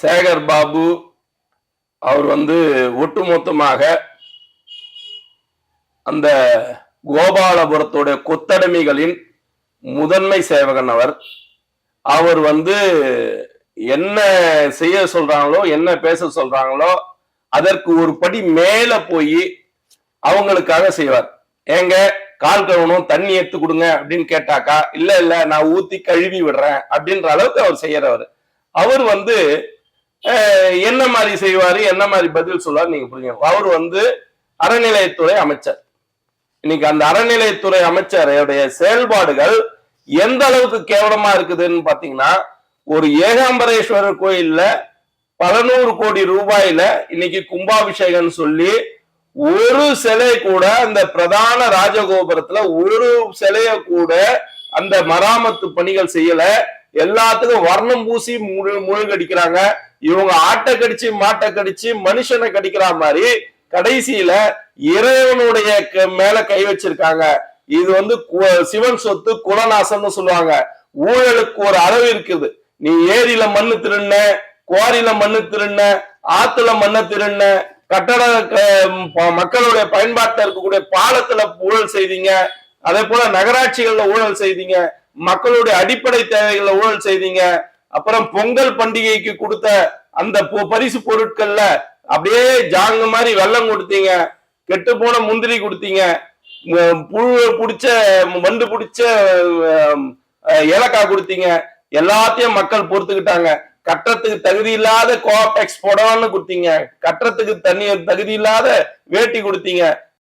சேகர் பாபு அவர் வந்து ஒட்டுமொத்தமாக அந்த கோபாலபுரத்துடைய கொத்தடிமைகளின் முதன்மை சேவகன் அவர். அவர் வந்து என்ன செய்ய சொல்றாங்களோ என்ன பேச சொல்றாங்களோ அதற்கு ஒரு படி மேல போய் அவங்களுக்காக செய்வார். ஏங்க கால் கழுவணும் தண்ணி எடுத்து கொடுங்க அப்படின்னு கேட்டாக்கா இல்ல இல்ல நான் ஊத்தி கழுவி விடுறேன் அப்படின்ற அளவுக்கு அவர் செய்யறவர். அவர் வந்து என்ன மாதிரி செய்வாரு? என்ன மாதிரி பதில் சொல்லுவார் நீங்க புரியுங்க அவர் வந்து அறநிலையத்துறை அமைச்சர். இன்னைக்கு அந்த அறநிலையத்துறை அமைச்சருடைய செயல்பாடுகள் எந்த அளவுக்கு கேவலமா இருக்குதுன்னு பாத்தீங்கன்னா ஒரு ஏகாம்பரேஸ்வரர் கோயில்ல பல நூறு கோடி ரூபாயில இன்னைக்கு கும்பாபிஷேகம் சொல்லி ஒரு சிலை கூட அந்த பிரதான ராஜகோபுரத்துல ஒரு சிலைய கூட அந்த மராமத்து பணிகள் செய்யல. எல்லாத்துக்கும் வர்ணம் பூசி முழு முழுகடிக்கிறாங்க. இவங்க ஆட்டை கடிச்சு மாட்டை கடிச்சு மனுஷனை கடிக்கிற மாதிரி கடைசியில இறைவனுடைய க- மேல கை வச்சிருக்காங்க. இது வந்து கு- சிவன் சொத்து குலநாசம்னு சொல்லுவாங்க. ஊழலுக்கு ஒரு அளவு இருக்குது. நீ ஏரியில மண்ணு திருண்ண குவாரியில மண்ணு திருண்ண ஆத்துல மண்ணை திருண்ண கட்டட மக்களுடைய பயன்பாட்டில் இருக்கக்கூடிய பாலத்துல ஊழல் செய்தீங்க. அதே போல நகராட்சிகள்ல ஊழல் செய்தீங்க. மக்களுடைய அடிப்படை தேவைகளை ஊழல் செய்தீங்க. அப்புறம் பொங்கல் பண்டிகைக்கு கொடுத்த அந்த பொ- பரிசு பொருட்கள்ல அப்படியே ஜாங்க மாதிரி வெள்ளம் கொடுத்தீங்க. கெட்டு போன முந்திரி கொடுத்தீங்க. புழு பிடிச்ச வண்டு பிடிச்ச ஏலக்காய் கொடுத்தீங்க. எல்லாத்தையும் மக்கள் பொறுத்துக்கிட்டாங்க. கட்டுறதுக்கு தகுதி இல்லாத கோஆப்டெக்ஸ் புடவைன்னு கொடுத்தீங்க. கட்டுறதுக்கு தண்ணி தகுதி இல்லாத வேட்டி கொடுத்தீங்க.